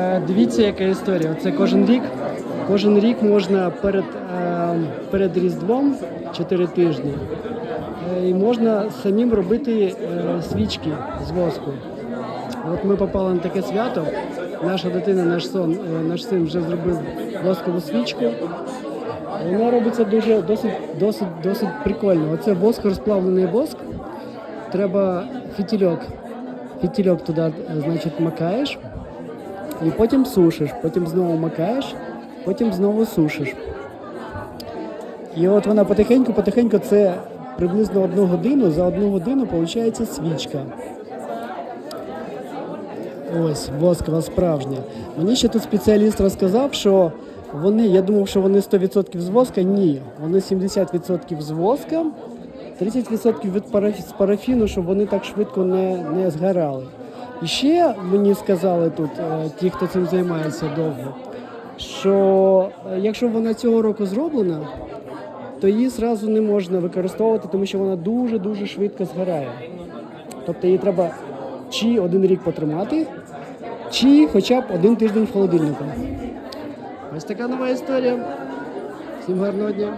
Е, Дивіться, яка історія. Це кожен рік. Кожен рік можна перед, е, перед Різдвом 4 тижні. е, І можна самим робити свічки з воску. От ми попали на таке свято. Наша дитина, наш сон, наш син вже зробив воскову свічку. Вона робиться дуже досить, досить, досить прикольно. Оце воск, розплавлений воск. Треба фітільок. Фітільок туди, значить, макаєш. І потім сушиш, потім знову макаєш, потім знову сушиш. І от вона потихеньку, потихеньку, це приблизно одну годину. За одну годину виходить свічка. Ось, воскова справжня. Мені ще тут спеціаліст розказав, що вони, я думав, що вони 100% з воска. Ні, вони 70% з воска, 30% від парафі- з парафіну, щоб вони так швидко не, не згорали. І ще мені сказали тут, е, ті, хто цим займається довго, що е, якщо вона цього року зроблена, то її зразу не можна використовувати, тому що вона дуже-дуже швидко згорає. Тобто її треба чи один рік потримати, чи хоча б один тиждень в холодильнику. Ось така нова історія. Всім гарного дня.